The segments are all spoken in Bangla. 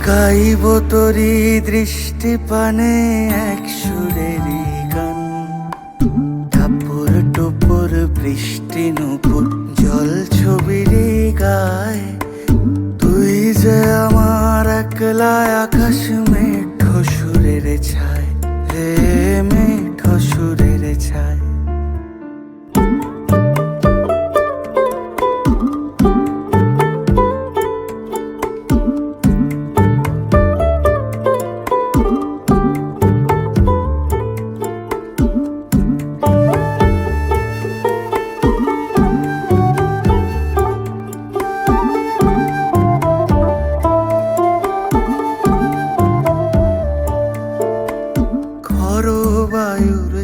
গাইব তরি দৃষ্টি পানে এক সুরেরই গান। ঠাপুর টুপুর বৃষ্টি নুপুর জল ছবির গায়। তুই যে আমার একলা আকাশ মেঠো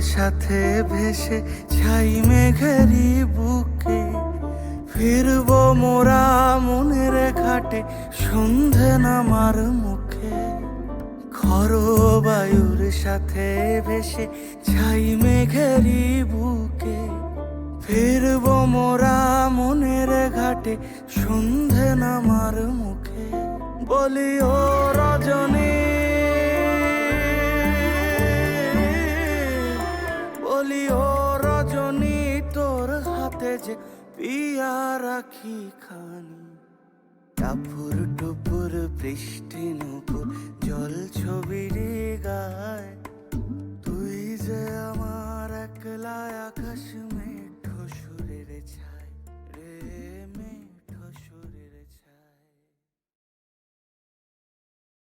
সাথে ভেসে ছাই মেঘেরি বুকে। ফিরব মোরা মনের ঘাটে, সন্ধে নামার মুখে। খরো বায়ুর সাথে ভেসে ছাই মেঘেরি বুকে। ফিরব মোরা মনের ঘাটে, সন্ধে নামার মুখে। বলি ও রজনী যে পিয়া রাখি খানি। টাপুর টুপুর বৃষ্টি নুপুর জল ছবি গায়।